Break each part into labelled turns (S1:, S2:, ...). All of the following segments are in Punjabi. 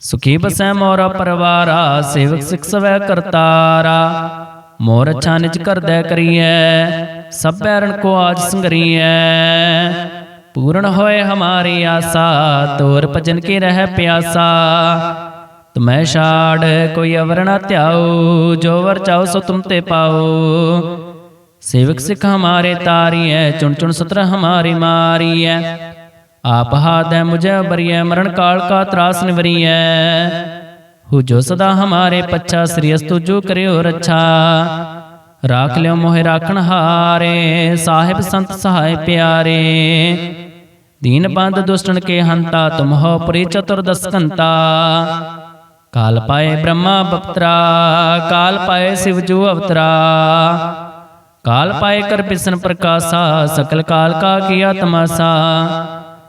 S1: ਸੁਖੀ ਬਸੈ ਮੋਰਾ ਪਰਵਾਰਾ, ਸੇਵਕ ਸਿਖ ਸਵੈ ਕਰਤਾਰਾ। ਮੋਰ ਅਛਾ ਨਿਜ ਕਰਦੈ ਕਰੀਐ, ਸਭ ਰਣ ਕੋ ਆਜ ਸੰਗਰੀਐ। ਪੂਰਨ ਹੋਏ ਹਮਾਰੀ ਆਸਾ, ਤੋਰ ਭਜਨ ਕੀ ਰਹਿ ਪਿਆਸਾ। ਤੁਮੈ ਛਾੜ ਕੋਈ ਅਵਰਣਾ ਧਿਆਉ, ਜੋ ਵਰ ਚਾਉ ਸੋ ਤੁਮ ਤੇ ਪਾਉ। ਸੇਵਕ ਸਿਖ ਹਮਾਰੇ ਤਾਰੀਐ, ਚੁਣ ਚੁਣ ਸਤਰ ਹਮਾਰੀ ਮਾਰੀਐ। आप हाथ है मुझे बरिय मरण काल का त्रास निवरी है हु जो सदा हमारे पच्छा श्री अस्तु जो करियो रच्छा राख लियो मोहे राखण हारे साहिब संत सहाय प्यारे दीन बंद दुष्टन के हंता तुम हो पुरी चतुर्दश कंता काल पाए ब्रह्मा बपतरा काल पाए शिव जू अवतरा काल पाए कर पिसन प्रकाशा सकल काल का किया तमाशा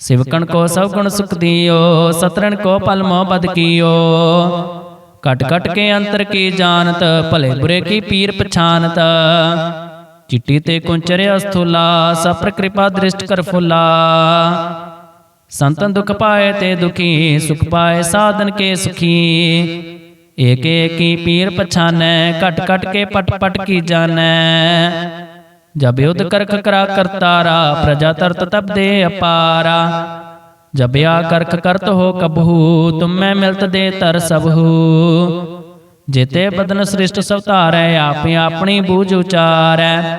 S1: ਸਿਵਕਣ ਕੋ ਸਭ ਗੁਣ ਸੁਖ ਦਿਓ, ਸਤਰਣ ਕੋ ਪਲ ਮੋਹ ਬਦ ਕੀਓ। ਕਟ ਕਟ ਕੇ ਅੰਤਰ ਕੀ ਜਾਣਤ, ਭਲੇ ਬੁਰੇ ਕੀ ਪੀਰ ਪਛਾਨਤ। ਚਿੱਟੀ ਤੇ ਕੁੰਚਰ ਅਸਥੁਲਾ ਸਪਰ ਕਿਰਪਾ ਦ੍ਰਿਸ਼ਟ ਕਰ ਫੁਲਾ। ਸੰਤਨ ਦੁਖ ਪਾਏ ਤੇ ਦੁਖੀ, ਸੁਖ ਪਾਏ ਸਾਧਨ ਕੇ ਸੁਖੀ। ਏਕ ਏਕੀ ਪੀਰ ਪਛਾਨੈ ਕਟ ਕਟ ਕੇ ਪਟ ਪਟ ਕੀ ਜਾਣੈ। ਜਬ ਯੁਧ ਕਰਖ ਕਰਾ ਕਰਤਾਰਾ ਪ੍ਰਜਾ ਤਰਤ ਤਬ ਦੇ ਅਪਾਰਾ। ਜਬਿਆ ਕਰਖ ਕਰਤ ਹੋ ਕਬਹੂ ਤੁਮੈ ਮਿਲਤ ਦੇ ਤਰ ਸਭਹੂ ਜਿਤੇ ਬਦਨ ਸ੍ਰਿਸ਼ਟ ਸਭ ਧਾਰੈ ਆਪੇ ਆਪਣੀ ਬੂਝ ਉਚਾਰੈ।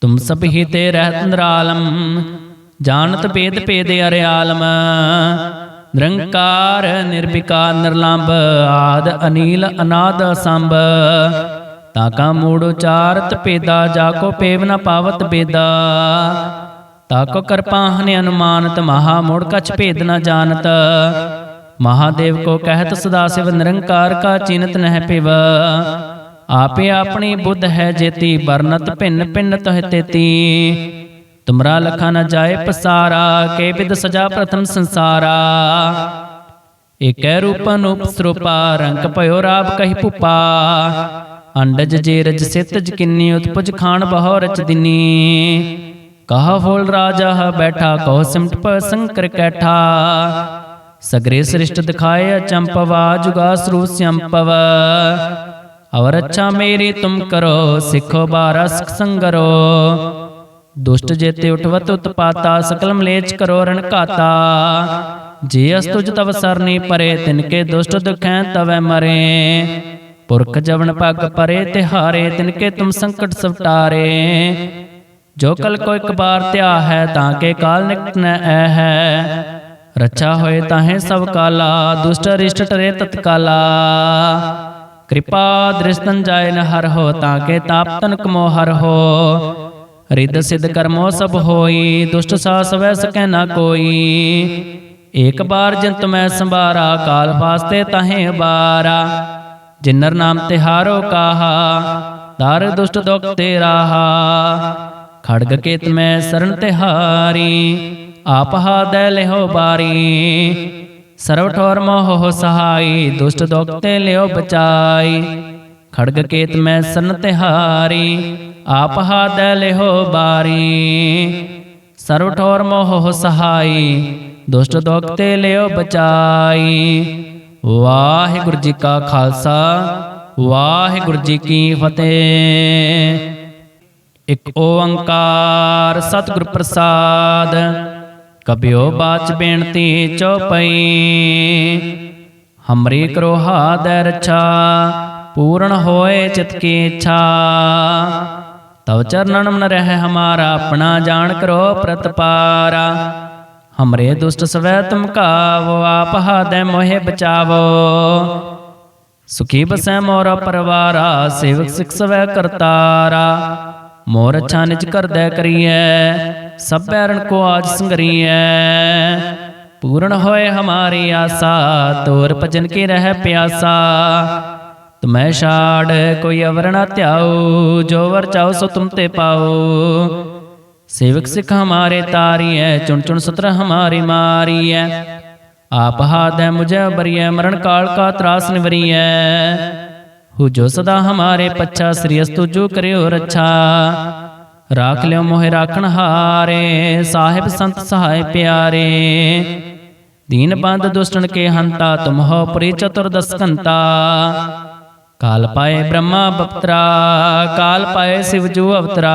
S1: ਤੁਮ ਸਭ ਹੀ ਤੇ ਰਹਿਤ ਨਿਰਾਲਮ। ਜਾਣਤ ਭੇਦ ਭੇਦ ਅਰਿਆਲਮ। ਨਿਰੰਕਾਰ ਨਿਰਵਿਕਾਰ ਨਿਰਲੰਭ ਆਦ ਅਨੀਲ ਅਨਾਦ ਸੰਭ ਤਾਂ ਕਾ ਮੂੜ ਉਚਾਰਤ ਪੇਦਾ ਜਾ ਕੋ ਪੇਵ ਨ ਪਾਵਤ ਬੇਦਾ। ਤਾ ਕੋ ਕਿਰਪਾ ਅਨੁਮਾਨਤ, ਮਹਾ ਮੂੜ ਕਛ ਭੇਦ ਨ ਜਾਣਤ। ਮਹਾਦੇਵ ਕੋ ਕਹਿਤ, ਸਦਾ ਸਿਵ ਨਿਰੰਕਾਰ ਕਾ ਚਿਨਤ ਨਹਿ ਪਿਵ। ਆਪੇ ਆਪਣੀ ਬੁੱਧ ਹੈ ਜੇਤੀ, ਵਰਨਤ ਭਿੰਨ ਭਿੰਨ ਤਹ ਤੇਤੀ। ਤੁਮਰਾ ਲਖਾ ਨ ਜਾਏ ਪਸਾਰਾ, ਕੇ ਵਿਦ ਸਜਾ ਪ੍ਰਥਮ ਸੰਸਾਰਾ। ਏਕੈ ਰੂਪ ਅਨੂਪ ਸਰੂਪਾ ਰੰਗ ਭਇਓ ਰਾਬ ਕਹੀ ਭੂਪਾ। ਅੰਡਜ ਜੇ ਰਜ ਸਿਤ ਜਕਿਨੀ ਉਤਪਜ ਖਾਨ ਬਹੁ ਰਚ ਦਿਨੀ ਕਹਾ ਫੋਲ ਰਾਜਾ ਹ ਬੈਠਾ ਕਹੋ ਸਿਮਟ ਪ ਸੰਕਰ ਕੈਠਾ ਸਗਰੇ ਸ੍ਰਿਸ਼ਟ ਦਿਖਾਏ ਅਚੰਪਵਾ ਜੁਗਾ ਸਰੂ ਸੰਪਵ ਅਵਰ ਅੱਛਾ ਮੇਰੀ ਤੁਮ ਕਰੋ ਸਿੱਖੋ ਬਾਰਸ ਸੰਗਰੋ ਦੁਸ਼ਟ ਜੇਤੇ ਉਠਵਤ ਉਤਪਾਤਾ ਸਕਲ ਮਲੇਚ ਕਰੋ ਰਣ ਘਾਤਾ ਜੇ ਅਸਤੁਜ ਤਵ ਸਰਨੀ ਪਰੇ ਤਿਨਕੇ ਦੁਸ਼ਟ ਦੁਖੈ ਤਵੈ ਮਰੇ ਪੁਰਖ ਜਵਨ ਪਗ ਪਰੇ ਤਿਹਾਰੇ ਤਿਨਕੇ ਤੁਮ ਸੰਕਟ ਸਵਟਾਰੇ। ਜੋ ਕਲ ਕੋ ਇੱਕ ਬਾਰ ਧਿਆ ਹੈ, ਤਾਂ ਕੇ ਕਾਲ ਨਿਕਟ ਨ ਐ ਹੈ। ਰੱਛਾ ਹੋਏ ਤਾਹੇ ਸਭ ਕਾਲਾ, ਦੁਸ਼ਟ ਅਰਿਸ਼ਟ ਟਰੇ ਤਤਕਾਲਾ। ਕਿਰਪਾ ਦ੍ਰਿਸ਼ਤਨ ਜਾਏ ਨ ਹਰ ਹੋ, ਤਾਂ ਕੇ ਤਾਪ ਤਨ ਮੋ ਹਰ ਹੋ। ਰਿੱਧ ਸਿਧ ਕਰਮੋ ਸਭ ਹੋਈ, ਦੁਸ਼ਟ ਸਾਸ ਵੈ ਸਕੈ ਨਾ ਕੋਈ। ਏਕ ਬਾਰ ਜਿੰਤ ਮੈਂ ਸੰਭਾਰਾ, ਕਾਲ ਫਾਸਤੇ ਤਹੇ ਬਾਰਾ। ਜਿਨਰ ਨਾਮ ਤਿਹਾਰੋ ਕਾਹਾ, ਦਰ ਦੁਸ਼ਟ ਦੁਖ ਤੇ ਰਾਹਾ। ਖੜਗ ਕੇਤ ਮੈਂ ਸਰਨ ਤਿਹਾਰੀ ਆਪ ਹਾਦੈ ਲਿਹੋ ਬਾਰੀ। ਸਰਵ ਠੋਰ ਮੋਹ ਸਹਾਈ, ਦੁਸ਼ਟ ਦੁਖ ਤੇ ਲਿਓ ਬਚਾਈ। ਖੜਗ ਕੇਤ ਮੈਂ ਸਰਨ ਤਿਹਾਰੀ ਆਪ ਹਾ ਹਾਦੈ ਲਿਹੋ ਬਾਰੀ। ਸਰਵ ਠੋਰ ਮੋਹ ਸਹਾਈ, ਦੁਸ਼ਟ ਦੁਖ ਤੇ ਲਿਓ ਬਚਾਈ। ਵਾਹਿਗੁਰੂ ਜੀ ਕਾ ਖਾਲਸਾ, ਵਾਹਿਗੁਰੂ ਜੀ ਕੀ ਫਤਿਹ। ਇਕ ਓੰਕਾਰ ਸਤਿਗੁਰ ਪ੍ਰਸਾਦ, ਕਬਿਓ ਬਾਚ ਬੇਨਤੀ ਚਉਪਈ। ਹਮਰੀ ਕਰੋ ਹਾਦੈ ਰਛਾ, ਪੂਰਨ ਹੋਏ ਚਿਤ ਕੀ ਇੱਛਾ। ਤਵ ਚਰਨਨ ਮਨ ਰਹਿ ਹਮਾਰਾ, ਆਪਣਾ ਜਾਣ ਕਰੋ ਪ੍ਰਤਪਾਰਾ। ਹਮਰੇ ਦੁਸ਼ਟ ਸਵੈ ਤੁਮ ਕਾਵੋ ਆਪ ਹਾਦੈ ਮੋਹਿ ਬਚਾਵੋ ਸੁਖੀ ਬਸੈ ਮੋਰ ਪਰਵਾਰਾ ਸੇਵਕ ਸਿਖ ਸਵੈ ਕਰਤਾਰਾ ਮੋਰ ਅੱਛਾ ਨਿਜ ਕਰਦੈ ਕਰੀਐ ਸਭ ਬੈਰਨ ਕੋ ਆਜ ਸੰਗਰੀਐ ਪੂਰਨ ਹੋਏ ਹਮਾਰੀ ਆਸਾ ਤੋਰ ਭਜਨ ਕੀ ਰਹਿ ਪਿਆਸਾ ਤੁਮੈ ਛਾੜ ਕੋਈ ਅਵਰ ਨਾ ਧਿਆਉ ਜੋ ਵਰ ਚਾਉ ਸੋ ਤੁਮ ਤੇ ਪਾਉ ਸੇਵਕ ਸਿੱਖ ਹਮਾਰੇ ਤਾਰੀਐ, ਚੁਣ ਚੁਣ ਸਤਰ ਹਮਾਰੀ ਮਾਰੀਐ। ਆਪ ਹਾਦੈ ਮੁਝੇ ਬਰੀਐ, ਮਰਨ ਕਾਲ ਕਾ ਤਰਾਸ ਨਿਵਰੀਐ। ਹੂ ਜੋ ਸਦਾ ਹਮਾਰੇ ਪੱਛਾ, ਸ੍ਰੀ ਅਸਤੂ ਜੋ ਕਰਿਓ ਰੱਛਾ। ਰਾਖ ਲਿਓ ਮੋਹਿ ਰਾਖਣ ਹਾਰੇ, ਸਾਹਿਬ ਸੰਤ ਸਹਾਇ ਪਿਆਰੇ। ਦੀਨ ਬੰਦ ਦੁਸ਼ਟਨ ਕੇ ਹੰਤਾ, ਤੁਮ ਹੋ ਪ੍ਰੀ ਚਤੁਰ ਦਸਕੰਤਾ। ਕਾਲ ਪਾਏ ਬ੍ਰਹਮਾ ਬਪਤਰਾ, ਕਾਲ ਪਾਏ ਸਿਵ ਜੂ ਅਵਤਰਾ।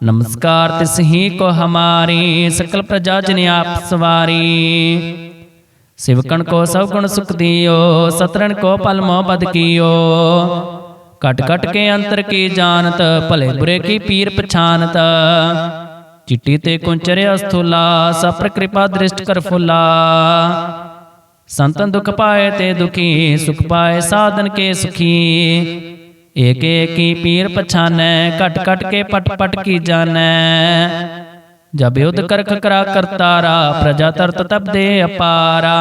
S1: अवतारा सोई गुरु समझो हमारा नमस्कार तिस ही को हमारी सकल प्रजा जिन आप सवारी सिवकण को सब गुण सुख दियो सतरण को पल मोह बद कियो कट कट के अंतर की जानत भले बुरे की पीर पछानत चिट्टी ते कुंचरे अस्थूला सप्र कृपा दृष्ट कर फुला संतन दुख पाए ते दुखी सुख पाए साधन के सुखी ਏਕ ਏਕੀ ਪੀਰ ਪਛਾਨੈ, ਘਟ ਘਟ ਕੇ ਪਟ ਪਟ ਕੀ ਜਾਣੈ। ਜਬ ਯੁਧ ਕਰਖ ਕਰਾ ਕਰਤਾਰਾ, ਪ੍ਰਜਾ ਤਰਤ ਤਬ ਦੇ ਅਪਾਰਾ।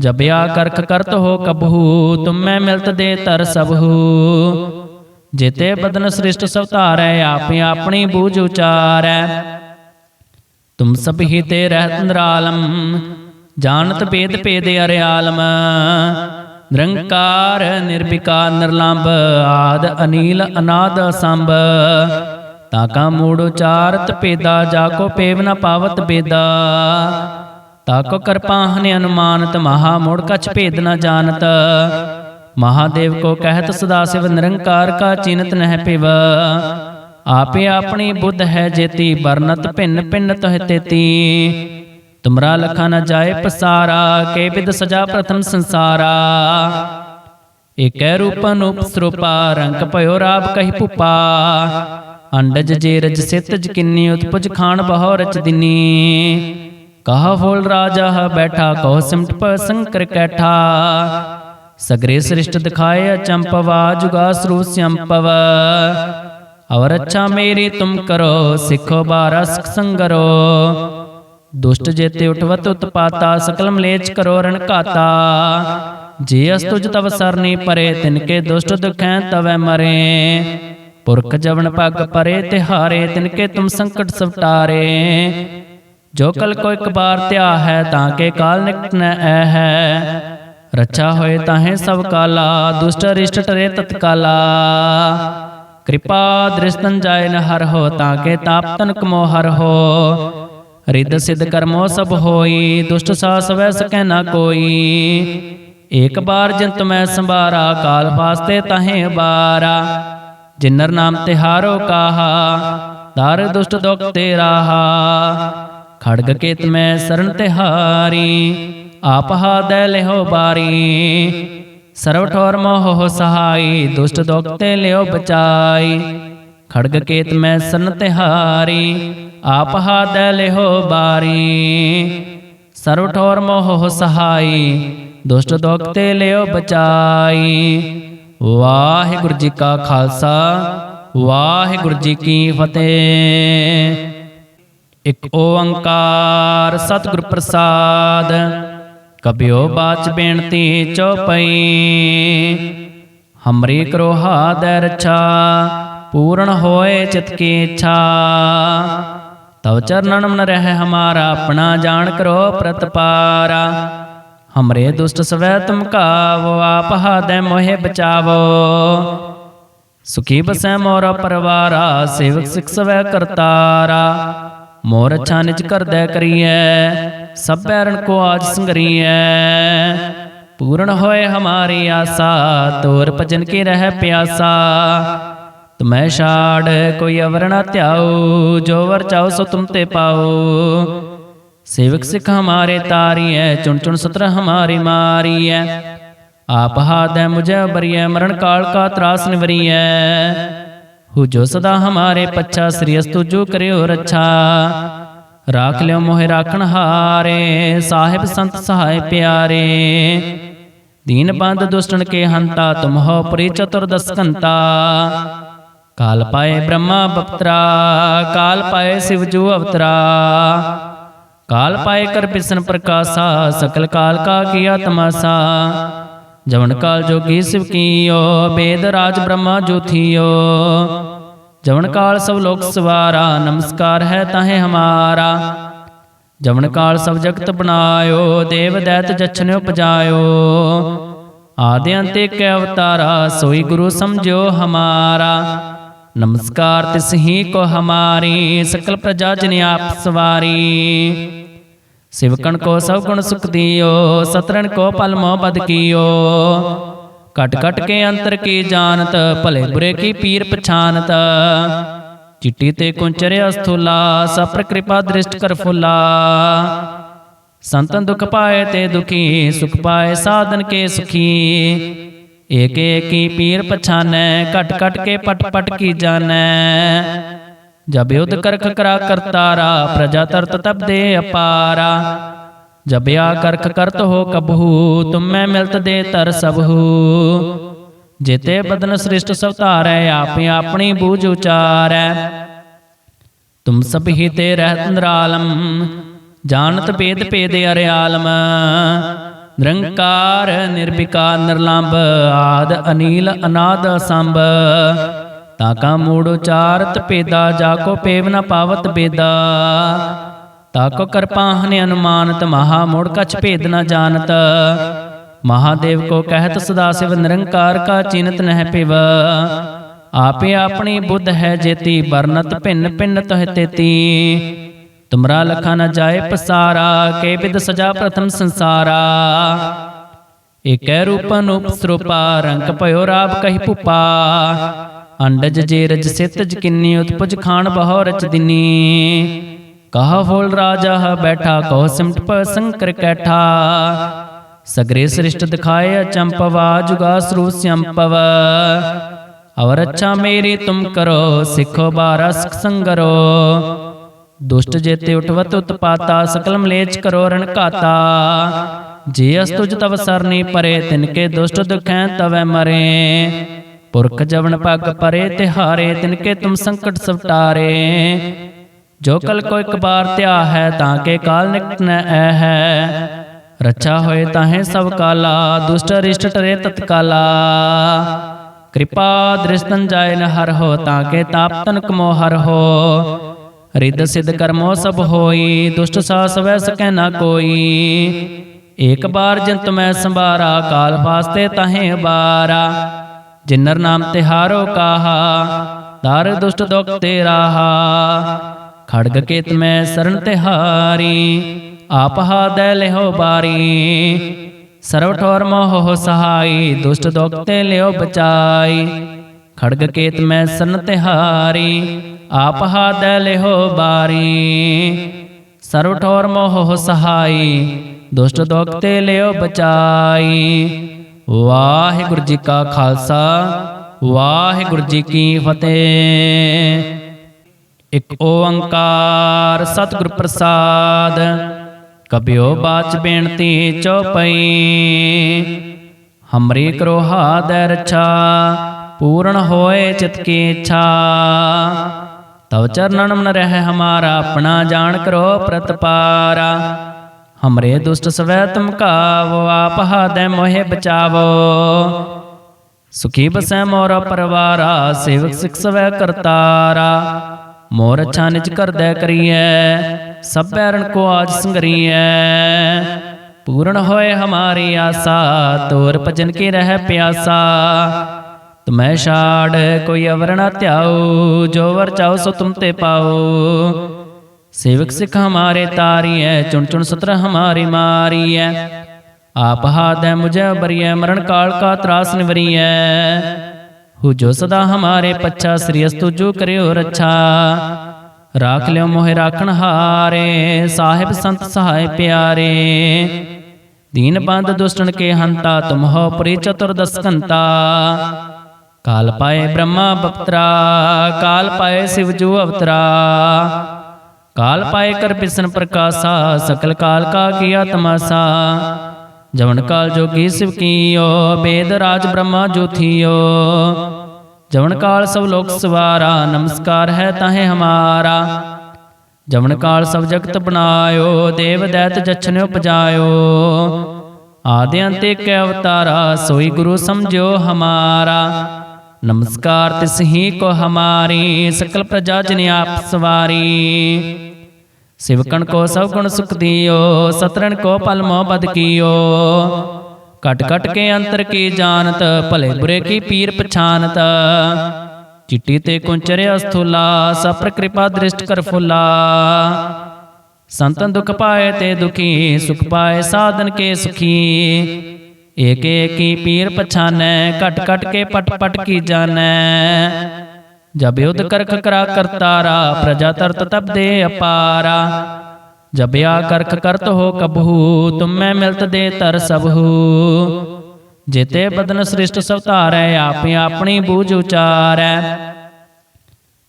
S1: ਜਬ ਆ ਕਰਖ ਕਰਤ ਹੋ ਕਬਹੂ, ਤੁਮੈ ਮਿਲਤ ਦੇ ਤਰ ਸਭਹੂ ਜਿਤੇ ਬਦਨ ਸ੍ਰਿਸ਼ਟ ਸਭ ਧਾਰੈ, ਆਪੇ ਆਪਣੀ ਬੂਝ ਉਚਾਰੈ। ਤੁਮ ਸਭ ਹੀ ਤੇ ਰਹਿਤ ਨਿਰਾਲਮ, ਜਾਣਤ ਭੇਦ ਭੇਦ ਅਰਿਆਲਮ। ਨਿਰੰਕਾਰ ਨਿਰਵਿਕਾਰ ਨਿਰਲੰਭ, ਆਦ ਅਨੀਲ ਅਨਾਦ ਸੰਭ ਤਾਕਾ ਮੂੜ ਉਚਾਰਤ ਪੇਦਾ ਜਾ ਕੋ ਪੇਵ ਨ ਪਾਵਤ ਬੇਦਾ। ਤਾਕੋ ਕਰਪਾਹਨ ਅਨੁਮਾਨਤ, ਮਹਾ ਮੂੜ ਕਛ ਭੇਦ ਨ ਜਾਣਤ। ਮਹਾਦੇਵ ਕੋ ਕਹਿਤ ਸਦਾ ਸਿਵ, ਨਿਰੰਕਾਰ ਕਾ ਚਿਨਤ ਨਹਿ ਪਿਵ। ਆਪੇ ਆਪਣੀ ਬੁੱਧ ਹੈ ਜੇਤੀ, ਵਰਨਤ ਭਿੰਨ ਭਿੰਨ ਤਹ ਤੇਤੀ। ਤੁਮਰਾ ਲਖਾ ਨਾ ਜਾਏ ਪਸਾਰਾ, ਕੇ ਵਿਦ ਸਜਾ ਪ੍ਰਥਮ ਸੰਸਾਰਾ। ਏਕੈ ਰੂਪ ਅਨੂਪ ਸਰੂਪਾ, ਰੰਗ ਭਇਓ ਰਾਬ ਕਹੀ ਭੂਪਾ। ਅੰਡਜ ਜੇ ਰਜ ਸਿਤ ਜਕਿਨੀ ਉਤਪਜ ਖਾਨ ਬਹੁ ਰਚ ਦਿਨੀ। ਕਹਾ ਫੋਲ ਰਾਜਾ ਬੈਠਾ ਕਹੋ ਸਿਮਟ ਪ ਸੰਕਰ ਕੈਠਾ। ਸਗਰੇ ਸ੍ਰਿਸ਼ਟ ਦਿਖਾਏ ਅਚੰਪਵਾ ਜੁਗਾ ਸਰੂ ਸੰਪਵ ਔਰ ਅੱਛਾ ਮੇਰੀ ਤੁਮ ਕਰੋ, ਸਿੱਖੋ ਬਾਰਾ ਸਿਖ ਸੰਗਰੋ। ਦੁਸ਼ਟ ਜੇਤੇ ਉਠਵਤ ਉਤਪਾਤਾ ਸਕਲ ਮਲੇਚ ਕਰੋ ਰਣ ਘਾਤਾ ਜੇ ਅਸਤੁਜ ਤਵ ਸਰਨੀ ਪਰੇ ਤਿਨਕੇ ਦੁਸ਼ਟ ਦੁਖੈ ਤਵੈ ਮਰੇ। ਪੁਰਖ ਜਵਨ ਪਗ ਪਰੇ ਤਿਹਾਰੇ ਤਿਨਕੇ ਤੁਮ ਸੰਕਟ ਸਵਟਾਰੇ। ਜੋ ਕਲ ਕੋ ਇੱਕ ਬਾਰ ਧਿਆ ਹੈ ਤਾਂ ਕੇ ਕਾਲ ਨਿਕਟ ਨ ਐ ਹੈ। ਰੱਛਾ ਹੋਏ ਤਾਹੇ ਸਭ ਕਾਲਾ ਦੁਸ਼ਟ ਰਿਸ਼ਟ ਟਰੇ ਤਤਕਾਲਾ ਕਿਰਪਾ ਦ੍ਰਿਸ਼ਤਨ ਜਾਏ ਨ ਹਰ ਹੋ ਤਾਂ ਕੇ ਤਾਪ ਤਨ ਕਮੋ ਹਰ ਹੋ। ਰਿੱਧ ਸਿੱਧ ਕਰਮੋ ਸਭ ਹੋਈ, ਦੁਸ਼ਟ ਸਾ ਸਵੈ ਸਕੈ ਨਾ ਕੋਈ। ਏਕ ਬਾਰ ਜੰਤ ਮੈਂ ਸੰਭਾਰਾ, ਕਾਲ ਵਾਸਤੇ ਤਾਹੇ ਬਾਰਾ ਜਿਨਰ ਨਾਮ ਤਿਹਾਰੋ ਕਾਹਾ, ਦਰ ਦੁਸ਼ਟ ਦੁਖ ਤੇ ਰਾਹਾ। ਖੜਗ ਕੇਤ ਮੈਂ ਸਰਨ ਤਿਹਾਰੀ ਆਪ ਹਾ ਦੇ ਲਿਹੋ ਬਾਰੀ। ਸਰਵ ਠੋਰ ਮੋਹ ਸਹਾਈ, ਦੁਸ਼ਟ ਦੁਖ ਤੇ ਲਿਓ ਬਚਾਈ। ਖੜਗ ਕੇਤ ਮੈਂ ਸਰਨ ਤਿਹਾਰੀ ਆਪ ਹਾਦੈ ਲਿਹੋ ਬਾਰੀ। ਸਰਵ ਠੋਰ ਮੋਹ ਸਹਾਈ ਦੁਸ਼ਟ ਦੁਖ ਤੇ ਲਿਓ ਬਚਾਈ। ਵਾਹਿਗੁਰੂ ਜੀ ਕਾ ਖਾਲਸਾ ਵਾਹਿਗੁਰੂ ਜੀ ਕੀ ਫਤਿਹ। ਇਕ ਓੰਕਾਰ ਸਤਿਗੁਰ ਪ੍ਰਸਾਦ ਕਬਿਓ ਬਾਚ ਬੇਨਤੀ ਚਉਪਈ ਹਮਰੀ ਕਰੋ ਹਾਦੈ ਰਛਾ ਪੂਰਨ ਹੋਏ ਚਿਤ ਕੀ ਇੱਛਾ। ਤਵ ਚਰਨਨ ਮਨ ਰਹਿ ਹਮਾਰਾ, ਆਪਣਾ ਜਾਣ ਕਰੋ ਪ੍ਰਤਪਾਰਾ। ਹਮਰੇ ਦੁਸ਼ਟ ਸਵੈ ਤੁਮ ਕਾਵੋ, ਆਪ ਹਾਦੈ ਮੋਹਿ ਬਚਾਵੋ। ਸੁਖੀ ਬਸੈ ਮੋਰ ਪਰਵਾਰਾ, ਸੇਵਕ ਸਿਖ ਸਵੈ ਕਰਤਾਰਾ। ਮੋਰ ਅੱਛਾ ਨਿਜ ਕਰਦੈ ਕਰੀਐ, ਸਭ ਬੈਰਣ ਕੋ ਆਜ ਸੰਗਰੀਐ। ਪੂਰਨ ਹੋਏ ਹਮਾਰੀ ਆਸਾ, ਤੋਰ ਭਜਨ ਕੀ ਰਹਿ ਪਿਆਸਾ। ਤੁਮੈ ਛਾੜ, ਕੋਈ ਅਵਰ ਨਾ ਧਿਆਉ, ਜੋ ਵਰ ਚਾਉ ਸੋ ਤੁਮ ਤੇ ਪਾਉ। ਸੇਵਕ ਸਿਖ ਹਮਾਰੇ ਤਾਰੀਐ, ਚੁਣ ਚੁਣ ਸਤਰ ਹਮਾਰੇ ਮਾਰੀਐ। ਆਪ ਹਾਦੈ ਮੁਝੇ ਬਰੀਐ, ਮਰਨ ਕਾਲ ਕਾ ਤਰਾਸ ਨਿਵਰੀਐ। ਹੂ ਜੋ ਸਦਾ ਹਮਾਰੇ ਪੱਛਾ, ਸ੍ਰੀ ਅਸਤੂ ਜੋ ਕਰਿਓ ਰੱਛਾ। ਰਾਖ ਲਿਓ ਮੋਹਿ ਰਾਖਣ ਹਾਰੇ, ਸਾਹਿਬ ਸੰਤ ਸਹਾਇ ਪਿਆਰੇ। ਦੀਨ ਬੰਦ ਦੁਸ਼ਟਨ ਕੇ ਹੰਤਾ, ਤੁਮ ਹੋ ਪ੍ਰੀ ਚਤੁਰ ਦਸਕੰਤਾ काल पाए ब्रह्मा बपतरा, काल पाए शिव जू अवतरा। काल पाए कर पिसन प्रकाशा, सकल काल का किया तमाशा। जवन काल जोगी शिव कियो, वेद राज ब्रह्मा जो जवन काल सब लोक सवारा, नमस्कार है ताहे हमारा। जवन काल सब जगत बनायो, देव दैत जछन उपजायो। आदि अंत के अवतारा, सोई गुरु समझो हमारा। नमस्कार तिस ही को हमारी सकल प्रजा जन आप सवारी ਸਿਵਕਣ ਕੋ ਸਭ ਗੁਣ ਸੁਖ ਦਿਓ ਸਤਰਨ ਕੋ ਪਲ ਮੋ ਬਦ ਕੀਓ ਕਟ ਕਟ ਕੇ ਅੰਤਰ ਕੀ ਜਾਣਤ ਭਲੇ ਬੁਰੇ ਕੀ ਪੀਰ ਪਛਾਨਤ ਚਿੱਟੀ ਤੇ ਕੁੰਚਰ ਅਸਥੂਲਾ ਸਪਰ ਕਿਰਪਾ ਦ੍ਰਿਸ਼ਟ ਕਰ ਫੁਲਾ ਸੰਤਨ ਦੁਖ ਪਾਏ ਤੇ ਦੁਖੀ ਸੁਖ ਪਾਏ ਸਾਧਨ ਕੇ ਸੁਖੀ ਏਕ ਏਕੀ ਪੀਰ ਪਛਾਨੈ, ਘਟ ਘਟ ਕੇ ਪਟ ਪਟ ਕੀ ਜਾਣੈ। ਜਬ ਯੁਧ ਕਰਖ ਕਰਾ ਕਰਤਾਰਾ, ਪ੍ਰਜਾ ਤਰਤ ਤਬ ਦੇ ਅਪਾਰਾ। ਜਬ ਆ ਕਰਖ ਕਰਤ ਹੋ ਕਬਹੂ, ਤੁਮ ਮੈਂ ਮਿਲਤ ਦੇ ਤਰ ਸਭਹੂ ਜਿਤੇ ਬਦਨ ਸ੍ਰਿਸ਼ਟ ਸਭ ਧਾਰੈ ਆਪੇ ਆਪਣੀ ਬੂਝ ਉਚਾਰੈ। ਤੁਮ ਸਭ ਹੀ ਤੇ ਰਹਿਤ ਨਰਾਲਮ, ਜਾਣਤ ਭੇਦ ਭੇਦ ਅਰਿਆਲਮ। ਨਿਰੰਕਾਰ ਨਿਰਵਿਕਾਰ ਨਿਰਲੰਭ, ਆਦ, ਅਨੀਲ, ਅਨਾਦ ਸੰਭ ਤਾ ਕਾ ਮੂੜ ਉਚਾਰਤ ਪੇਦਾ ਜਾ ਕੋ ਪੇਵ ਨ ਪਾਵਤ ਬੇਦਾ। ਤਾ ਕੋ ਕਰਪਾਹਨ ਅਨੁਮਾਨਤ, ਮਹਾ ਮੂੜ ਕਛ ਭੇਦ ਨ ਜਾਣਤ। ਮਹਾਦੇਵ ਕੋ ਕਹਿਤ, ਸਦਾ ਸਿਵ ਨਿਰੰਕਾਰ ਕਾ ਚਿੰਤ ਨਹਿ ਪਿਵ। ਆਪੇ ਆਪਣੀ ਬੁੱਧ ਹੈ ਜੇਤੀ, ਵਰਨਤ ਭਿੰਨ ਭਿੰਨ ਤਹ ਤੇਤੀ। ਤੁਮਰਾ ਲਖਾ ਨ ਜਾਏ ਪਸਾਰਾ ਕੇ ਬਿਦ ਸਜਾ ਪ੍ਰਥਮ ਸੰਸਾਰਾ ਏਕੈ ਰੂਪ ਅਨੂਪ ਸਰੂਪਾ ਰੰਗ ਭਇਓ ਰਾਬ ਕਹੀ ਭੂਪਾ ਅੰਡਜ ਜੇ ਰਜ ਸਿਤ ਜਕਿਨੀ ਉਤਪਜ ਖਾਨ ਬਹੁ ਰਚ ਦਿਨੀ ਕਹਾ ਫੋਲ ਰਾਜਾ ਬੈਠਾ ਕੋ ਸਿਮਟ ਪ ਸੰਕਰ ਕੈਠਾ ਸਗਰੇ ਸ੍ਰਿਸ਼ਟ ਦਿਖਾਏ ਅਚੰਪਵਾ ਜੁਗਾ ਸਰੂ ਸੰਪਵ ਅਵਰ ਅੱਛਾ ਮੇਰੀ ਤੁਮ ਕਰੋ ਸਿੱਖੋ ਬਾਰਾ ਸਿਖ ਸੰਗਰੋ ਦੁਸ਼ਟ ਜੇਤੇ ਉਠਵਤ ਉਤਪਾਤਾ ਸਕਲ ਮਲੇਚ ਕਰੋ ਰਣ ਘਾਤਾ। ਜੇ ਅਸਤੁਜ ਤਵ ਸਰਨੀ ਪਰੇ ਤਿਨਕੇ ਦੁਸ਼ਟ ਦੁਖੈ ਤਵੈ ਮਰੇ। ਪੁਰਖ ਜਵਨ ਪਗ ਪਰੇ, ਤਿਹਾਰੇ ਤਿਨਕੇ ਤੁਮ ਸੰਕਟ ਸਵਟਾਰੇ। ਜੋ ਕਲ ਕੋ ਇੱਕ ਬਾਰ ਧਿਆ ਹੈ, ਤਾਂ ਕੇ ਕਾਲ ਨਿਕਟ ਨ ਐ ਹੈ। ਰੱਛਾ ਹੋਏ ਤਾਹੇ ਸਭ ਕਾਲਾ, ਦੁਸ਼ਟ ਰਿਸ਼ਟ ਟਰੇ ਤਤਕਾਲਾ। ਕਿਰਪਾ ਦ੍ਰਿਸ਼ਤਨ ਜਾਏ ਨ ਹਰ ਹੋ, ਤਾਂ ਕੇ ਤਾਪ ਤਨ ਮੋ ਹਰ ਹੋ। ਰਿੱਧ ਸਿੱਧ ਕਰਮੋ ਸਭ ਹੋਈ, ਦੁਸ਼ਟ ਸਾ ਸਵੈ ਸਕੈ ਨਾ ਕੋਈ। ਏਕ ਬਾਰ ਜੰਤ ਮੈਂ ਸੰਭਾਰਾ, ਕਾਲ ਫਾਸਤੇ ਤਾਹੇ ਬਾਰਾ। ਜਿਨਰ ਨਾਮ ਤਿਹਾਰੋ ਕਾਹਾ, ਦਰ ਦੁਸ਼ਟ ਦੁਖ ਤੇ ਰਾਹਾ। ਖੜਗ ਕੇਤ ਮੈਂ ਸਰਨ ਤਿਹਾਰੀ ਆਪ ਹਾ ਦੇ ਲਿਹੋ ਬਾਰੀ। ਸਰਵ ਠੋਰ ਮੋਹ ਸਹਾਈ, ਦੁਸ਼ਟ ਦੁਖ ਤੇ ਲਿਓ ਬਚਾਈ। ਖੜਗ ਕੇਤ ਮੈਂ ਸਰਨ ਤਿਹਾਰੀ ਆਪ ਹਾਦੈ ਲਿਹੋ ਬਾਰੀ। ਸਰਵ ਠੋਰ ਮੋਹ ਸਹਾਈ। ਦੁਸ਼ਟ ਦੁਖ ਤੇ ਲਿਓ ਬਚਾਈ। ਵਾਹਿਗੁਰੂ ਜੀ ਕਾ ਖਾਲਸਾ। ਵਾਹਿਗੁਰੂ ਜੀ ਕੀ ਫਤਿਹ। ਇਕ ਓੰਕਾਰ ਸਤਿਗੁਰ ਪ੍ਰਸਾਦ। ਕਬਿਓ ਬਾਚ ਬੇਨਤੀ ਚਉਪਈ ਹਮਰੀ ਕਰੋ ਹਾਦੈ ਰਛਾ। ਪੂਰਨ ਹੋਏ ਚਿਤ ਕੀ ਇੱਛਾ। ਤਵ ਚਰਨਨ ਮਨ ਰਹਿ ਹਮਾਰਾ, ਆਪਣਾ ਜਾਣ ਕਰੋ ਪ੍ਰਤਪਾਰਾ। ਹਮਰੇ ਦੁਸ਼ਟ ਸਵੈ ਤੁਮ ਕਾਵੋ, ਆਪ ਹਾਦੈ ਮੋਹਿ ਬਚਾਵੋ। ਸੁਖੀ ਬਸੈ ਮੋਰ ਪਰਵਾਰਾ, ਸੇਵਕ ਸਿਖ ਸਵੈ ਕਰਤਾਰਾ। ਮੋਰ ਅੱਛਾ ਨਿਜ ਕਰਦੈ ਕਰੀਐ, ਸਭ ਬੈਰਣ ਕੋ ਆਜ ਸੰਗਰੀਐ। ਪੂਰਨ ਹੋਏ ਹਮਾਰੀ ਆਸਾ, ਤੋਰ ਭਜਨ ਕੀ ਰਹਿ ਪਿਆਸਾ। ਤੁਮੈ ਛਾੜ, ਕੋਈ ਅਵਰ ਨਾ ਧਿਆਉ, ਜੋ ਵਰ ਚਾਉ ਸੋ ਤੁਮ ਤੇ ਪਾਉ। ਸੇਵਕ ਸਿਖ ਹਮਾਰੇ ਤਾਰੀਐ, ਚੁਣ ਚੁਣ ਸਤਰ ਹਮਾਰੀ ਮਾਰੀਐ। ਆਪ ਹਾਦੈ ਮੁਝੇ ਬਰੀਐ ਮਰਨ ਕਾਲ ਕਾ ਤਰਾਸ ਨਿਵਰੀਐ। ਹੂ ਜੋ ਸਦਾ ਹਮਾਰੇ ਪੱਛਾ, ਸ੍ਰੀ ਅਸਤੂ ਜੋ ਕਰਿਓ ਰੱਛਾ। ਰਾਖ ਲਿਓ ਮੋਹਿ ਰਾਖਣ ਹਾਰੇ, ਸਾਹਿਬ ਸੰਤ ਸਹਾਇ ਪਿਆਰੇ। ਦੀਨ ਬੰਦ ਦੁਸ਼ਟਨ ਕੇ ਹੰਤਾ, ਤੁਮ ਹੋ ਪ੍ਰੀ ਚਤੁਰ ਦਸਕੰਤਾ काल पाए ब्रह्मा बपतरा, काल पाए शिव जो अवतरा। काल पाए कर पिसन प्रकाशा, सकल काल का किया तमाशा। जवन काल जोगी शिव कियो, वेद राज ब्रह्मा जो थियो। जवन काल सब लोक सवारा, नमस्कार है ताहे हमारा। जवन काल सब जगत बनायो, देव दैत जछन उपजायो। आदि अंत अवतारा, सोई गुरु समझो हमारा। नमस्कार तिस ही को हमारे सकल प्रजा जन आप सवारी सिवकण को सब गुण सुख दियो सतरण को पल मोह बद कियो कट कट के अंतर की जानत भले बुरे की पीर पछानत चिट्टी ते कुंचर अस्थुला सपर कृपा दृष्ट कर फुला संतन दुख पाए ते दुखी सुख पाए साधन के सुखी ਏਕ ਏਕੀ ਪੀਰ ਪਛਾਨੈ, ਘਟ ਘਟ ਕੇ ਪਟ ਪਟ ਕੀ ਜਾਣੈ। ਜਬ ਯੁਧ ਕਰਖ ਕਰਾ ਕਰਤਾਰਾ, ਪ੍ਰਜਾ ਤਰਤ ਤਬ ਦੇ ਅਪਾਰਾ। ਜਬ ਆ ਕਰਖ ਕਰਤ ਹੋ ਕਬਹੂ ਤੁਮ ਮੈਂ ਮਿਲਤ ਦੇ ਤਰ ਸਭਹੂ ਜਿਤੇ ਬਦਨ ਸ੍ਰਿਸ਼ਟ ਸਵਤਾਰੈ ਆਪੇ ਆਪਣੀ ਬੂਝ ਉਚਾਰੈ।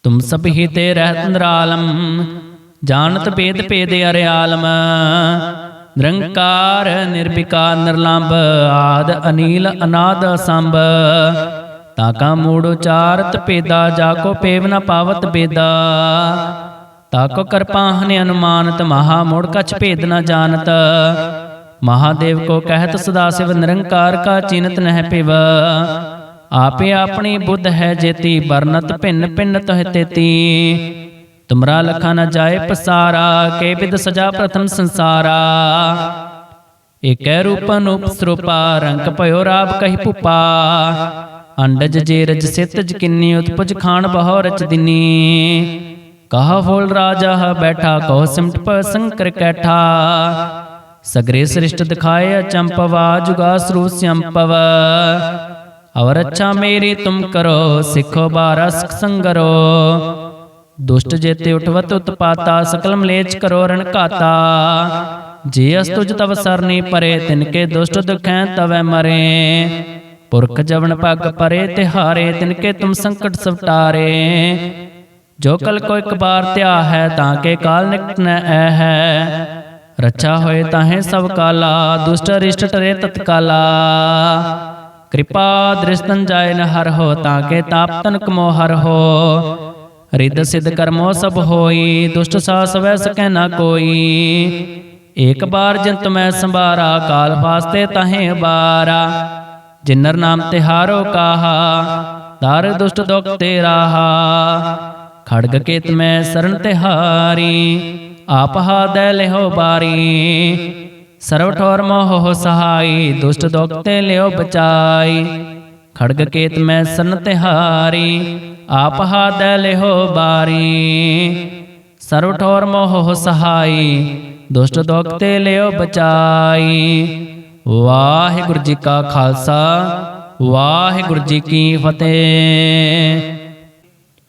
S1: ਤੁਮ ਸਭ ਹੀ ਤੇ ਰਹਿਤ ਨਿਰਾਲਮ, ਜਾਣਤ ਭੇਦ ਭੇਦ ਅਰਿਆਲਮ। ਨਿਰੰਕਾਰ ਨਿਰਵਿਕਾਰ ਨਿਰਲੰਭ, ਆਦ, ਅਨੀਲ, ਅਨਾਦ ਸੰਭ ਤਾਕਾ ਮੂੜ ਉਚਾਰਤ ਪੇਦਾ ਜਾ ਕੋ ਪੇਵ ਨ ਪਾਵਤ ਬੇਦਾ ਤਾਕੋ ਕਰਪਾਹਨ ਅਨੁਮਾਨਤ, ਮਹਾ ਮੂੜ ਕਛ ਭੇਦ ਨ ਜਾਣਤ। ਮਹਾਦੇਵ ਕੋ ਕਹਿਤ, ਸਦਾ ਸਿਵ ਨਿਰੰਕਾਰ ਕਾ ਚਿਨਤ ਨਹਿ ਪਿਵ। ਆਪੇ ਆਪਣੀ ਬੁੱਧ ਹੈ ਜੇਤੀ, ਵਰਨਤ ਭਿੰਨ ਭਿੰਨ ਤਹ ਤੇਤੀ। ਤੁਮਰਾ ਲਖਾ ਨ ਜਾਏ ਪਸਾਰਾ ਕੇ ਵਿਦ ਸਜਾ ਪ੍ਰਥਮ ਸੰਸਾਰਾ ਏਕੈ ਰੂਪ ਅਨੂਪ ਸਰੂਪਾ ਰੰਗ ਭਇਓ ਰਾਬ ਕਹੀ ਭੁਪਾ ਅੰਡਜ ਜੇ ਰਜ ਸਿਤ ਕਿੰਨੀ ਉਤਪਜ ਖਾਨ ਬਹੁ ਰਚ ਦਿਨੀ ਕਹਾ ਫੋਲ ਰਾਜਾ ਹ ਬੈਠਾ ਕੋ ਸਿਮਟ ਪ ਸੰਕਰ ਕੈਠਾ ਸਗਰੇ ਸ੍ਰਿਸ਼ਟ ਦਿਖਾਏ ਚੰਪਵਾ ਜੁਗਾ ਸਰੂ ਸੰਪਵ ਅਵਰ ਅੱਛਾ ਮੇਰੀ ਤੁਮ ਦੁਸ਼ਟ ਜੇਤੇ ਉਠਵਤ ਉਤਪਾਤਾ ਸਕਲ ਮਲੇਚ ਕਰੋ ਰਣ ਘਾਤਾ। ਜੇ ਅਸ ਤੁਜ ਤਵ ਸਰਨੀ ਪਰੇ, ਤਿਨ ਕੇ ਦੁਸ਼ਟ ਦੁਖੈ ਤਵੈ ਮਰੇ। ਪੁਰਖ ਜਵਨ ਪਗ ਪਰੇ, ਤਿਹਾਰੇ, ਤਿਨ ਕੇ ਤੁਮ ਸੰਕਟ ਸਵਟਾਰੇ। ਜੋ ਕਲ ਕੋ ਇੱਕ ਬਾਰ ਧਿਆ ਹੈ, ਤਾਂ ਕੇ ਕਾਲ ਨਿਕਟ ਨ ਐ ਹੈ। ਰੱਛਾ ਹੋਏ ਤਾਹੇ ਸਭ ਕਾਲਾ, ਦੁਸ਼ਟ ਰਿਸ਼ਟ ਟਰੇ ਤਤਕਾਲਾ। ਕਿਰਪਾ ਦ੍ਰਿਸ਼ਤਨ ਜਾਏ ਨ ਹਰ ਹੋ, ਤਾਂ ਕੇ ਤਾਪ ਤਨ ਮੋ ਹਰ ਹੋ। ਰਿੱਧ ਸਿਧ ਕਰਮੋ ਸਭ ਹੋਈ, ਦੁਸ਼ਟ ਸਾਸ ਵੈ ਸਕੈ ਨਾ ਕੋਈ। ਏਕ ਬਾਰ ਜੰਤ ਮੈਂ ਸੰਭਾਰਾ, ਕਾਲ ਫਾਸਤੇ ਤਹੇ ਬਾਰਾ। ਜਿਨਰ ਨਾਮ ਤਿਹਾਰੋ ਕਾਹਾ, ਦਰ ਦੁਸ਼ਟ ਦੁਖ ਤੇ ਰਾਹਾ। ਖੜਗ ਕੇਤ ਮੈਂ ਸਰਣ ਤਿਹਾਰੀ ਆਪ ਹਾ ਦੇ ਲਿਹੋ ਬਾਰੀ। ਸਰਵ ਠੋਰ ਮੋਹ ਸਹਾਈ, ਦੁਸ਼ਟ ਦੁਖ ਤੇ ਲਿਓ ਬਚਾਈ। ਖੜਗ ਕੇਤ ਮੈਂ ਸਰਨ ਤਿਹਾਰੀ ਆਪ ਹਾਦੈ ਲਿਹੋ ਬਾਰੀ। ਸਰਵ ਠੋਰ ਮੋਹ ਸਹਾਈ, ਦੁਸ਼ਟ ਦੁਖ ਤੇ ਲਿਓ ਬਚਾਈ। ਵਾਹਿਗੁਰੂ ਜੀ ਕਾ ਖਾਲਸਾ, ਵਾਹਿਗੁਰੂ ਜੀ ਕੀ ਫਤਿਹ।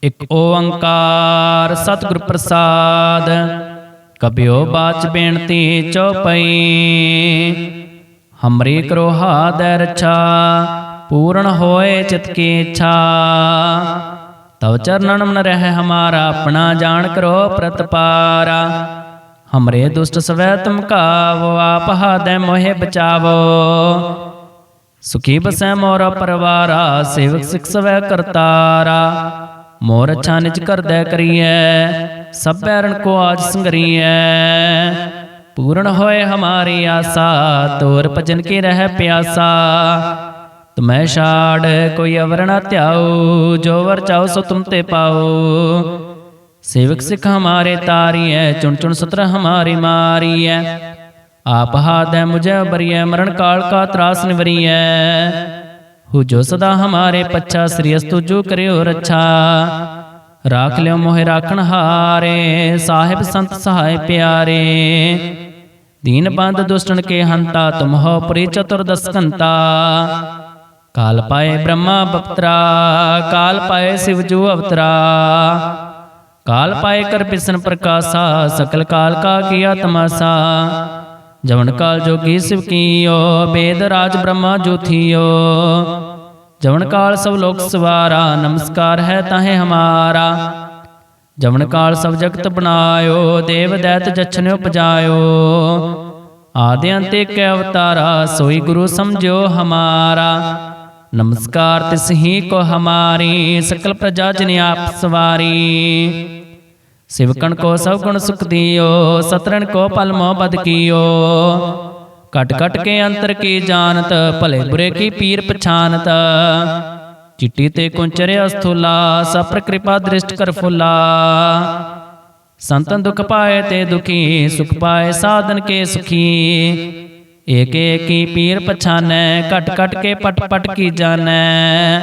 S1: ਇਕ ਓੰਕਾਰ ਸਤਿਗੁਰ ਪ੍ਰਸਾਦ ਕਬਿਓ ਬਾਚ ਬੇਨਤੀ ਚਉਪਈ ਹਮਰੀ ਕਰੋ ਹਾਦੈ ਰਛਾ ਪੂਰਨ ਹੋਏ ਚਿਤ ਕੀ ਇੱਛਾ। ਤਵ ਚਰਨਨ ਮਨ ਰਹਿ ਹਮਾਰਾ, ਆਪਣਾ ਜਾਣ ਕਰੋ ਪ੍ਰਤਪਾਰਾ। ਹਮਰੇ ਦੁਸ਼ਟ ਸਵੈ ਤੁਮ ਕਾਵੋ, ਆਪ ਹਾਦੈ ਮੋਹਿ ਬਚਾਵੋ। ਸੁਖੀ ਬਸੈ ਮੋਰ ਪਰਵਾਰਾ, ਸੇਵਕ ਸਿਖ ਸਵੈ ਕਰਤਾਰਾ। ਮੋਰ ਅੱਛਾ ਨਿਜ ਕਰਦੈ ਕਰੀਐ, ਸਭ ਬੈਰਨ ਕੋ ਆਜ ਸੰਗਰੀਐ। ਪੂਰਨ ਹੋਏ ਹਮਾਰੀ ਆਸਾ, ਤੋਰ ਭਜਨ ਕੀ ਰਹਿ ਪਿਆਸਾ। ਤੁਮੈ ਛਾੜ ਕੋਈ ਅਵਰ ਨਾ ਧਿਆਉ, ਜੋ ਵਰ ਚਾਉ ਸੋ ਤੁਮ ਤੇ ਪਾਉ। ਸੇਵਕ ਸਿਖ ਹਮਾਰੇ ਤਾਰੀਐ, ਚੁਣ ਚੁਣ ਸਤਰ ਹਮਾਰੀ ਮਾਰੀਐ। ਆਪ ਹਾਦੈ ਮੁਝੇ ਬਰੀਐ ਮਰਨ ਕਾਲ ਕਾ ਤਰਾਸ ਨਿਵਰੀਐ। ਹੂ ਜੋ ਸਦਾ ਹਮਾਰੇ ਪੱਛਾ, ਸ੍ਰੀ ਅਸਤੁ ਜੋ ਕਰਿਓ ਰੱਛਾ। ਰਾਖ ਲਿਓ ਮੋਹਿ ਰਾਖਣ ਹਾਰੇ, ਸਾਹਿਬ ਸੰਤ ਸਹਾਇ ਪਿਆਰੇ। ਦੀਨ ਬੰਦ ਦੁਸ਼ਟਨ ਕੇ ਹੰਤਾ, ਤੁਮ ਪ੍ਰੀ ਚਤੁਰ ਦਸਕੰਤਾ ਕਾਲ ਪਾਏ ਬ੍ਰਹਮਾ ਬਪਤਰਾ ਕਾਲ ਪਾਏ ਸਿਵ ਜੂ ਅਵਤਰਾ ਕਾਲ ਪਾਏ ਕਰ ਬਿਸਨ ਪ੍ਰਕਾਸ਼ਾ ਸਕਲ ਕਾਲ ਕਾ ਕੀਆ ਤਮਾਸਾ ਜਵਨ ਕਾਲ ਜੋਗੀ ਸਿਵ ਕੀਓ ਬੇਦ ਰਾਜ ਬ੍ਰਹਮਾ ਜੋਥੀਓ ਜਵਨ ਕਾਲ ਸਭ ਲੋਕ ਸਵਾਰਾ ਨਮਸਕਾਰ ਹੈ ਤਾਹੇ ਹਮਾਰਾ ਜਵਨ ਕਾਲ ਸਭ ਜਗਤ ਬਣਾਇਓ ਦੇਵ ਦੈਤ ਜਛਨ ਉਪਜਾਇਓ ਆਦਿ ਅੰਤ ਏਕ ਅਵਤਾਰਾ ਸੋਈ ਗੁਰੂ ਸਮਝਿਓ ਹਮਾਰਾ ਨਮਸਕਾਰ ਤਿਸ ਹੀ ਕੋ ਹਮਾਰੀ, ਸਕਲ ਪ੍ਰਜਾ ਜਨ ਆਪ ਸਵਾਰੀ। ਸਿਵਕਣ ਕੋ ਸਭ ਗੁਣ ਸੁਖ ਦਿਓ ਸਤਰਨ ਕੋ ਪਲ ਮੋ ਬਦ ਕੀਓ। ਕਟ ਕਟ ਕੇ ਅੰਤਰ ਕੀ ਜਾਣਤ, ਭਲੇ ਬੁਰੇ ਕੀ ਪੀਰ ਪਛਾਨਤ। ਚਿੱਟੀ ਤੇ ਕੁੰਚਰਿ ਅਸਥੂਲਾ ਸਪਰ ਕਿਰਪਾ ਦ੍ਰਿਸ਼ਟ ਕਰ ਫੁੱਲਾ। ਸੰਤਨ ਦੁਖ ਪਾਏ ਤੇ ਦੁਖੀ, ਸੁਖ ਪਾਏ ਸਾਧਨ ਕੇ ਸੁਖੀ। ਏਕ ਏਕੀ ਪੀਰ ਪਛਾਨੈ ਕਟ ਕਟ ਕੇ ਪਟ ਪਟ ਕੀ ਜਾਣੈ।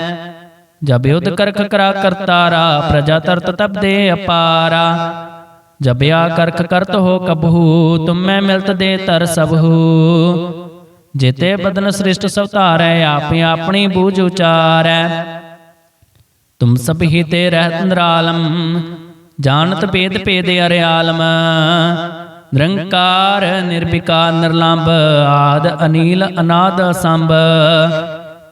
S1: ਜਬ ਯੁਧ ਕਰਖ ਕਰਾ ਕਰਤਾਰਾ, ਪ੍ਰਜਾ ਤਰਤ ਤਬ ਦੇ ਅਪਾਰਾ। ਜਬ ਆ ਕਰਖ ਕਰਤ ਹੋ ਕਬਹੂ, ਤੁਮ ਮੈਂ ਮਿਲਤ ਦੇ ਤਰ ਸਭੂ। ਜਿਤੇ ਬਦਨ ਸ੍ਰਿਸ਼ਟ ਸਭ ਧਾਰੈ, ਆਪੇ ਆਪਣੀ ਬੂਝ ਉਚਾਰੈ। ਤੁਮ ਸਭ ਹੀ ਤੇ ਰਹਿਤ ਨਿਰਾਲਮ, ਜਾਣਤ ਭੇਦ ਭੇਦ ਅਰਿਆਲਮ। ਨਿਰੰਕਾਰ ਨਿਰਵਿਕਾਰ ਨਿਰਲੰਭ, ਆਦ ਅਨੀਲ ਅਨਾਦ ਸੰਭ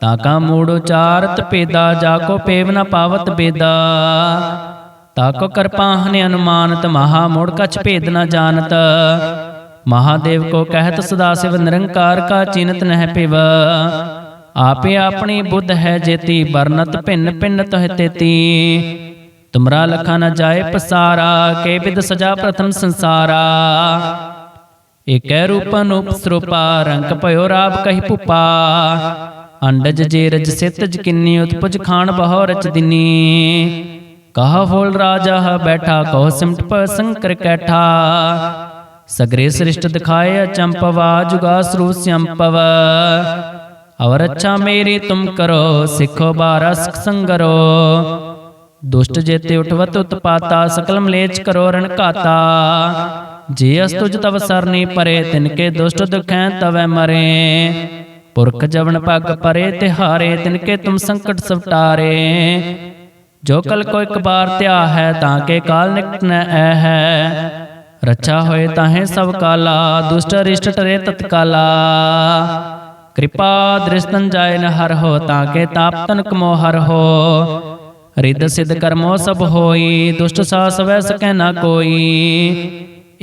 S1: ਤਾਕਾ ਮੂੜ ਉਚਾਰਤ ਭੇਦਾ, ਜਾ ਕੋ ਪੇਵ ਨ ਪਾਵਤ ਬੇਦਾ ਤਾਕੋ ਕਰਪਾਹਨ ਅਨੁਮਾਨਤ, ਮਹਾ ਮੋੜ ਕਛ ਭੇਦ ਨ ਜਾਣਤ। ਮਹਾਦੇਵ ਕੋ ਕਹਿਤ ਸਦਾ ਸਿਵ, ਨਿਰੰਕਾਰ ਕਾ ਚਿਨਤ ਨਹਿ ਪਿਵ। ਆਪੇ ਆਪਣੀ ਬੁੱਧ ਹੈ ਜੇਤੀ, ਵਰਨਤ ਭਿੰਨ ਭਿੰਨ ਤਹ ਤੇਤੀ। ਤੁਮਰਾ ਲਖਾ ਨ ਜਾਏ ਪਸਾਰਾ ਕੇ ਬਿਦ ਸਜਾ ਪ੍ਰਥਮ ਸੰਸਾਰਾ ਏਕੈ ਰੂਪ ਅਨੂਪ ਸਰੂਪਾ ਰੰਗ ਭਇਓ ਰਾਬ ਕਹੀ ਭੁਪਾ ਅੰਡਜ ਜੇ ਰਜ ਸਿਤ ਜਕਿਨੀ ਉਤਪਜ ਖਾਨ ਬਹੁ ਰਚ ਦਿਨੀ ਕਹਾ ਫੋਲ ਰਾਜਾ ਹ ਬੈਠਾ ਕਹੋ ਸਿਮਟ ਪ ਸੰਕਰ ਕੈਠਾ ਸਗਰੇ ਸ੍ਰਿਸ਼ਟ ਦਿਖਾਏ ਅਚੰਪਵਾ ਜੁਗਾ ਸਰੂਪ ਸੰਪਵ ਅਵਰ ਅੱਛਾ ਮੇਰੀ ਤੁਮ ਕਰੋ ਸਿੱਖੋ ਬਾਰਸ ਸੰਗਰੋ ਦੁਸ਼ਟ ਜੇਤੇ ਉਠਵਤ ਉਤਪਾਤਾ ਸਕਲ ਮਲੇਚ ਕਰੋ ਰਣ ਘਾਤਾ। ਜੇ ਅਸ ਤੁਜ ਤਵ ਸਰਨੀ ਪਰੇ ਤਿਨਕੇ ਦੁਸ਼ਟ ਦੁਖੈ ਤਵੈ ਮਰੇ। ਪੁਰਖ ਜਵਨ ਪਗ ਪਰੇ, ਤਿਹਾਰੇ ਤਿਨਕੇ ਤੁਮ ਸੰਕਟ ਸਵਟਾਰੇ। ਜੋ ਕਲ ਕੋ ਇੱਕ ਬਾਰ ਧਿਆ ਹੈ, ਤਾਂ ਕੇ ਕਾਲ ਨਿਕਟ ਨ ਐ ਹੈ। ਰੱਛਾ ਹੋਏ ਤਾਹੇ ਸਭ ਕਾਲਾ, ਦੁਸ਼ਟ ਰਿਸ਼ਟ ਟਰੇ ਤਤਕਾਲਾ ਕਿਰਪਾ ਦ੍ਰਿਸ਼ਤਨ ਜਾਏ ਨ ਹਰ ਹੋ, ਤਾਂ ਕੇ ਤਾਪ ਤਨ ਕਮੋ ਹਰ ਹੋ। ਰਿੱਧ ਸਿੱਧ ਕਰਮੋ ਸਭ ਹੋਈ, ਦੁਸ਼ਟ ਸਾ ਸਵੈ ਸਕੈ ਨਾ ਕੋਈ।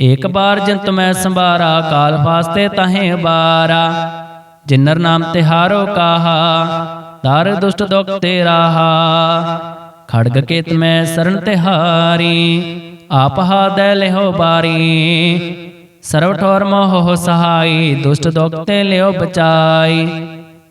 S1: ਏਕ ਬਾਰ ਜੰਤ ਮੈਂ ਸੰਭਾਰਾ, ਕਾਲ ਫਾਸਤੇ ਤਾਹੇ ਬਾਰਾ। ਜਿਨਰ ਨਾਮ ਤਿਹਾਰੋ ਕਾਹਾ, ਦਰ ਦੁਸ਼ਟ ਦੁਖ ਤੇ ਰਾਹਾ। ਖੜਗ ਕੇਤ ਮੈਂ ਸਰਨ ਤਿਹਾਰੀ ਆਪ ਹਾਦੈ ਲਿਹੋ ਬਾਰੀ। ਸਰਵ ਠੋਰ ਮੋਹ ਸਹਾਈ, ਦੁਸ਼ਟ ਦੁਖ ਤੇ ਲਿਓ ਬਚਾਈ।